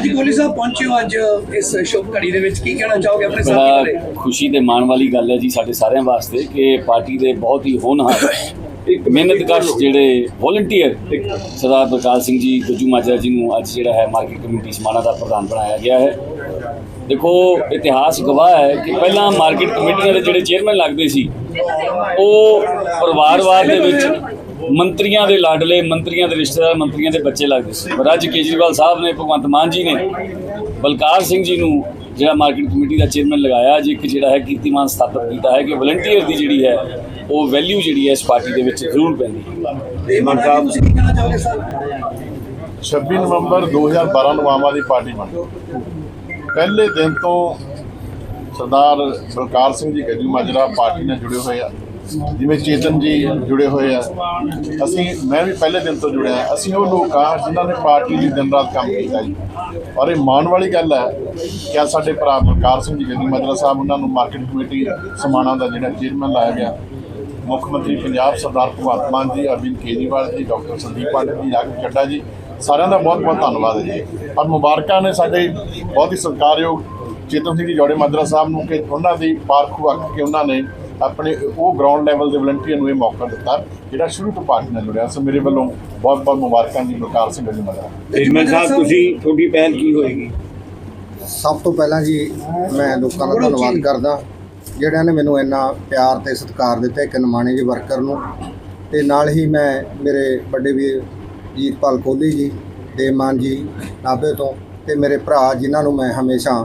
ਅੱਜ ਗੋਲੀ ਸਾਹਿਬ ਪਹੁੰਚੇ ਹੋ ਅੱਜ ਇਸ ਸ਼ੁਭ ਘੜੀ ਦੇ ਵਿੱਚ। ਕੀ ਕਹਿਣਾ ਚਾਹੋਗੇ ਆਪਣੇ ਸਾਥੀ ਬਾਰੇ? ਖੁਸ਼ੀ ਤੇ ਮਾਣ ਵਾਲੀ ਗੱਲ ਹੈ ਜੀ ਸਾਡੇ ਸਾਰਿਆਂ ਵਾਸਤੇ ਕਿ ਪਾਰਟੀ ਦੇ ਬਹੁਤ ਹੀ ਹੋਣਹਾਰ ਇੱਕ ਮਿਹਨਤਕਸ਼ ਜਿਹੜੇ ਵੋਲੰਟੀਅਰ ਸਰਦਾਰ ਬਲਕਾਰ ਸਿੰਘ ਜੀ ਗੱਜੂ ਮਾਜਰਾ ਜੀ ਨੂੰ ਅੱਜ ਜਿਹੜਾ ਹੈ ਮਾਰਕੀਟ ਕਮੇਟੀ ਸਮਾਣਾ ਦਾ ਪ੍ਰਧਾਨ ਬਣਾਇਆ ਗਿਆ ਹੈ। ਦੇਖੋ ਇਤਿਹਾਸ ਗਵਾਹ ਹੈ ਕਿ ਪਹਿਲਾਂ ਮਾਰਕੀਟ ਕਮੇਟੀਆਂ ਦੇ ਜਿਹੜੇ ਚੇਅਰਮੈਨ ਲੱਗਦੇ ਸੀ ਉਹ ਪਰਿਵਾਰਵਾਦ ਦੇ ਵਿੱਚ ਮੰਤਰੀਆਂ ਦੇ ਲਾਡਲੇ ਮੰਤਰੀਆਂ ਦੇ ਰਿਸ਼ਤੇਦਾਰ ਮੰਤਰੀਆਂ ਦੇ ਬੱਚੇ ਲੱਗਦੇ ਸੀ। ਪਰ ਅੱਜ ਕੇਜਰੀਵਾਲ ਸਾਹਿਬ ਨੇ ਭਗਵੰਤ ਮਾਨ ਜੀ ਨੇ ਬਲਕਾਰ ਸਿੰਘ ਜੀ ਨੂੰ ਜਿਹੜਾ ਮਾਰਕੀਟ ਕਮੇਟੀ ਦਾ ਚੇਅਰਮੈਨ ਲਗਾਇਆ ਅੱਜ ਇੱਕ ਜਿਹੜਾ ਹੈ ਕੀਰਤੀਮਾਨ ਸਥਾਪਿਤ ਕੀਤਾ ਹੈ ਕਿ ਵਲੰਟੀਅਰ ਦੀ ਜਿਹੜੀ ਹੈ ਉਹ ਵੈਲਿਊ ਜਿਹੜੀ ਹੈ ਇਸ ਪਾਰਟੀ ਦੇ ਵਿੱਚ ਜ਼ਰੂਰ ਪੈਂਦੀ ਹੈ। ਮਾਨ ਸਾਹਿਬ ਤੁਸੀਂ ਕੀ ਕਹਿਣਾ ਚਾਹੋਗੇ ਸਰ? 26 ਨਵੰਬਰ 2012 ਨੂੰ ਆਮ ਆਦਮੀ ਪਾਰਟੀ ਬਣੀ ਪਹਿਲੇ ਦਿਨ ਤੋਂ ਸਰਦਾਰ ਬਲਕਾਰ ਸਿੰਘ ਜੀ ਗੱਜੂ ਮਾਜਰਾ ਪਾਰਟੀ ਨਾਲ ਜੁੜੇ ਹੋਏ ਆ ਜਿਵੇਂ ਚੇਤਨ ਜੀ ਜੁੜੇ ਹੋਏ ਆ। ਅਸੀਂ, ਮੈਂ ਵੀ ਪਹਿਲੇ ਦਿਨ ਤੋਂ ਜੁੜਿਆ। ਅਸੀਂ ਉਹ ਲੋਕ ਆ ਜਿਨ੍ਹਾਂ ਨੇ ਪਾਰਟੀ ਲਈ ਦਿਨ ਰਾਤ ਕੰਮ ਕੀਤਾ ਜੀ। ਔਰ ਇਹ ਮਾਣ ਵਾਲੀ ਗੱਲ ਹੈ ਕਿ ਅੱਜ ਸਾਡੇ ਭਰਾ ਬਲਕਾਰ ਸਿੰਘ ਜੀ ਗੱਜੂ ਮਾਜਰਾ ਸਾਹਿਬ, ਉਹਨਾਂ ਨੂੰ ਮਾਰਕੀਟ ਕਮੇਟੀ ਸਮਾਣਾ ਦਾ ਜਿਹੜਾ ਚੇਅਰਮੈਨ ਲਾਇਆ ਗਿਆ। ਮੁੱਖ ਮੰਤਰੀ ਪੰਜਾਬ ਸਰਦਾਰ ਭਗਵੰਤ ਮਾਨ ਜੀ, ਅਰਵਿੰਦ ਕੇਜਰੀਵਾਲ ਜੀ, ਡਾਕਟਰ ਸੰਦੀਪ ਪਾਂਡੇ ਜੀ, ਰਾਘਵ ਚੱਡਾ ਜੀ, ਸਾਰਿਆਂ ਦਾ ਬਹੁਤ ਬਹੁਤ ਧੰਨਵਾਦ ਹੈ ਜੀ। ਔਰ ਮੁਬਾਰਕਾਂ ਨੇ ਸਾਡੇ ਬਹੁਤ ਹੀ ਸਤਿਕਾਰਯੋਗ ਚੇਤਨ ਸਿੰਘ ਜੀ, ਜੋੜੇ ਮਾਦਰਾ ਸਾਹਿਬ ਨੂੰ ਕਿ ਉਹਨਾਂ ਦੀ ਪਾਰਖੂ ਵਕਤ ਕੇ ਉਹਨਾਂ ਨੇ ਆਪਣੇ ਉਹ ਗਰਾਊਂਡ ਲੈਵਲ ਦੇ ਵਲੰਟੀਅਰ ਨੂੰ ਇਹ ਮੌਕਾ ਦਿੱਤਾ ਜਿਹੜਾ ਸ਼ੁਰੂ ਤੋਂ ਪਾਰਟੀ ਨਾਲ ਜੁੜਿਆ। ਸੋ ਮੇਰੇ ਵੱਲੋਂ ਬਹੁਤ ਬਹੁਤ ਮੁਬਾਰਕਾਂ ਜੀ ਬਲਕਾਰ ਸਿੰਘ ਜੀ ਮਾਦਰਾ ਚੇਅਰਮੈਨ ਸਾਹਿਬ ਤੁਸੀਂ ਤੁਹਾਡੀ ਪਹਿਲ ਕੀ ਹੋਏਗੀ? ਸਭ ਤੋਂ ਪਹਿਲਾਂ ਜੀ ਮੈਂ ਲੋਕਾਂ ਦਾ ਧੰਨਵਾਦ ਕਰਦਾ ਜਿਹੜਿਆਂ ਨੇ ਮੈਨੂੰ ਇੰਨਾ ਪਿਆਰ ਤੇ ਸਤਿਕਾਰ ਦਿੱਤਾ ਇੱਕ ਨਿਮਾਣੇ ਜੀ ਵਰਕਰ ਨੂੰ। ਤੇ ਨਾਲ ਹੀ ਮੈਂ ਮੇਰੇ ਵੱਡੇ ਵੀਰ ਜੀਤਪਾਲ ਕੋਹਲੀ ਜੀ ਦੇਮਾਨ ਜੀ ਨਾਭੇ ਤੋਂ ਤੇ ਮੇਰੇ ਭਰਾ ਜਿਨ੍ਹਾਂ ਨੂੰ ਮੈਂ ਹਮੇਸ਼ਾ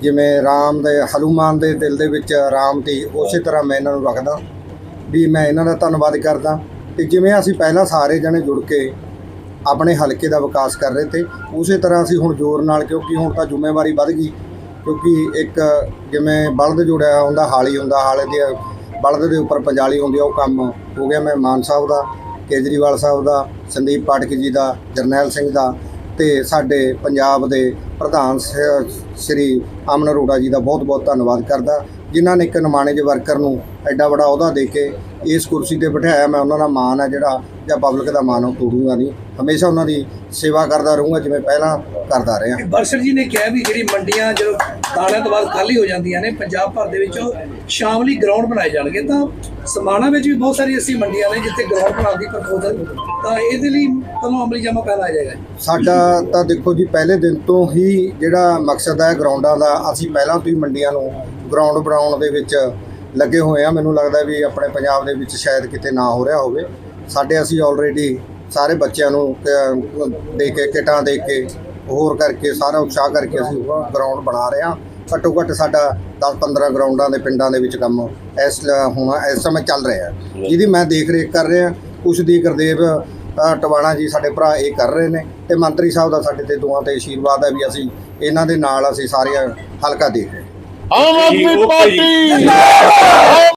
ਜਿਵੇਂ ਰਾਮ ਦੇ, ਹਨੂਮਾਨ ਦੇ ਦਿਲ ਦੇ ਵਿੱਚ ਰਾਮ ਦੀ ਉਸੇ ਤਰ੍ਹਾਂ ਮੈਂ ਇਹਨਾਂ ਨੂੰ ਰੱਖਦਾ, ਵੀ ਮੈਂ ਇਹਨਾਂ ਦਾ ਧੰਨਵਾਦ ਕਰਦਾ। ਤੇ ਜਿਵੇਂ ਅਸੀਂ ਪਹਿਲਾਂ ਸਾਰੇ ਜਣੇ ਜੁੜ ਕੇ ਆਪਣੇ ਹਲਕੇ ਦਾ ਵਿਕਾਸ ਕਰ ਰਹੇ ਤੇ ਉਸੇ ਤਰ੍ਹਾਂ ਅਸੀਂ ਹੁਣ ਜ਼ੋਰ ਨਾਲ, ਕਿਉਂਕਿ ਹੁਣ ਤਾਂ ਜ਼ਿੰਮੇਵਾਰੀ ਵੱਧ ਗਈ, ਕਿਉਂਕਿ ਇੱਕ ਜਿਵੇਂ ਬਲਦ ਜੁੜਿਆ ਹੁੰਦਾ, ਹਾਲੀ ਹੁੰਦਾ, ਹਾਲੇ ਦੇ ਬਲਦ ਦੇ ਉੱਪਰ ਪੰਜਾਲੀ ਹੁੰਦੀ ਆ, ਉਹ ਕੰਮ ਹੋ ਗਿਆ। ਮੈਂ ਮਾਨ ਸਾਹਿਬ ਦਾ, ਕੇਜਰੀਵਾਲ ਸਾਹਿਬ ਦਾ, ਸੰਦੀਪ ਪਾਠਕ ਜੀ ਦਾ, ਜਰਨੈਲ ਸਿੰਘ ਦਾ ਤੇ ਸਾਡੇ ਪੰਜਾਬ ਦੇ ਪ੍ਰਧਾਨ ਸ- ਸ੍ਰੀ ਅਮਨ ਅਰੋੜਾ ਜੀ ਦਾ ਬਹੁਤ ਬਹੁਤ ਧੰਨਵਾਦ ਕਰਦਾ। ਜਿਨ੍ਹਾਂ ਨੇ ਇੱਕ ਨਿਮਾਣੇ ਜਿਹੇ ਵਰਕਰ ਨੂੰ ਐਡਾ ਵੱਡਾ ਅਹੁਦਾ ਦੇ ਕੇ ਇਸ ਕੁਰਸੀ ਤੇ ਬਿਠਾਇਆ, ਮੈਂ ਉਹਨਾਂ ਦਾ ਮਾਣ ਹੈ ਜਿਹੜਾ ਜਾਂ ਪਬਲਿਕ ਦਾ ਉਹ ਤੋੜੂੰਗਾ ਨਹੀਂ। ਹਮੇਸ਼ਾ ਉਹਨਾਂ ਦੀ ਸੇਵਾ ਕਰਦਾ ਰਹੂੰਗਾ ਜਿਵੇਂ ਪਹਿਲਾਂ ਕਰਦਾ ਰਿਹਾ। ਬਰਸ਼ਰ ਜੀ ਨੇ ਕਿਹਾ ਵੀ ਜਿਹੜੀ ਮੰਡੀਆਂ ਜਦੋਂ ਦਾਣਿਆਂ ਤੋਂ ਬਾਅਦ ਖਾਲੀ ਹੋ ਜਾਂਦੀਆਂ ਨੇ ਪੰਜਾਬ ਭਰ ਦੇ ਵਿੱਚ ਉਹ ਸ਼ਾਮਲੀ ਗਰਾਊਂਡ ਬਣਾਏ ਜਾਣਗੇ ਤਾਂ ਸਮਾਣਾ ਵਿੱਚ ਵੀ ਬਹੁਤ ਸਾਰੀ ਅਸੀਂ ਮੰਡੀਆਂ ਨੇ ਜਿੱਥੇ ਗਰਾਊਂਡ ਬਣਾਉਣ ਦੀ ਪ੍ਰਪੋਜ਼ਲ ਤਾਂ ਇਹਦੇ ਲਈ ਕਦੋਂ ਅਮਲੀ ਜਮਾ ਪੈਣਾ ਜਾਏਗਾ ਸਾਡਾ ਤਾਂ ਦੇਖੋ ਜੀ ਪਹਿਲੇ ਦਿਨ ਤੋਂ ਹੀ ਜਿਹੜਾ ਮਕਸਦ ਹੈ ਗਰਾਊਂਡਾਂ ਦਾ ਅਸੀਂ ਪਹਿਲਾਂ ਤੋਂ ਹੀ ਮੰਡੀਆਂ ਨੂੰ ਗਰਾਊਂਡ ਬਣਾਉਣ ਦੇ ਵਿੱਚ ਲੱਗੇ ਹੋਏ ਆ ਮੈਨੂੰ ਲੱਗਦਾ ਵੀ ਆਪਣੇ ਪੰਜਾਬ ਦੇ ਵਿੱਚ ਸ਼ਾਇਦ ਕਿਤੇ ਨਾ ਹੋ ਰਿਹਾ ਹੋਵੇ। ਸਾਡੇ ਅਸੀਂ ਆਲਰੇਡੀ ਸਾਰੇ ਬੱਚਿਆਂ ਨੂੰ ਦੇ ਕੇ ਕਿਟਾਂ ਦੇ ਕੇ ਹੋਰ ਕਰਕੇ ਸਾਰਾ ਉਤਸ਼ਾਹ ਕਰਕੇ ਅਸੀਂ ਗਰਾਊਂਡ ਬਣਾ ਰਹੇ ਹਾਂ ਘੱਟੋ ਘੱਟ ਸਾਡਾ 10-15 ਗਰਾਊਂਡਾਂ ਦੇ ਪਿੰਡਾਂ ਦੇ ਵਿੱਚ ਕੰਮ ਇਸ ਹੁਣ ਇਸ ਸਮੇਂ ਚੱਲ ਰਿਹਾ ਹੈ ਜਿਹਦੀ ਮੈਂ ਦੇਖ ਰੇਖ ਕਰ ਰਿਹਾ ਕੁਛ ਦੀ ਗੁਰਦੇਵ ਟਵਾਣਾ ਜੀ ਸਾਡੇ ਭਰਾ ਇਹ ਕਰ ਰਹੇ ਨੇ ਤੇ ਮੰਤਰੀ ਸਾਹਿਬ ਦਾ ਸਾਡੇ ਤੇ ਦੁਆ ਤੇ ਆਸ਼ੀਰਵਾਦ ਹੈ ਵੀ ਅਸੀਂ ਇਹਨਾਂ ਦੇ ਨਾਲ ਅਸੀਂ ਸਾਰੇ ਹਲਕਾ ਦੇਖ ਰਹੇ ਹਾਂ। ਆਮ ਆਦਮੀ। ਪਾਰਟੀ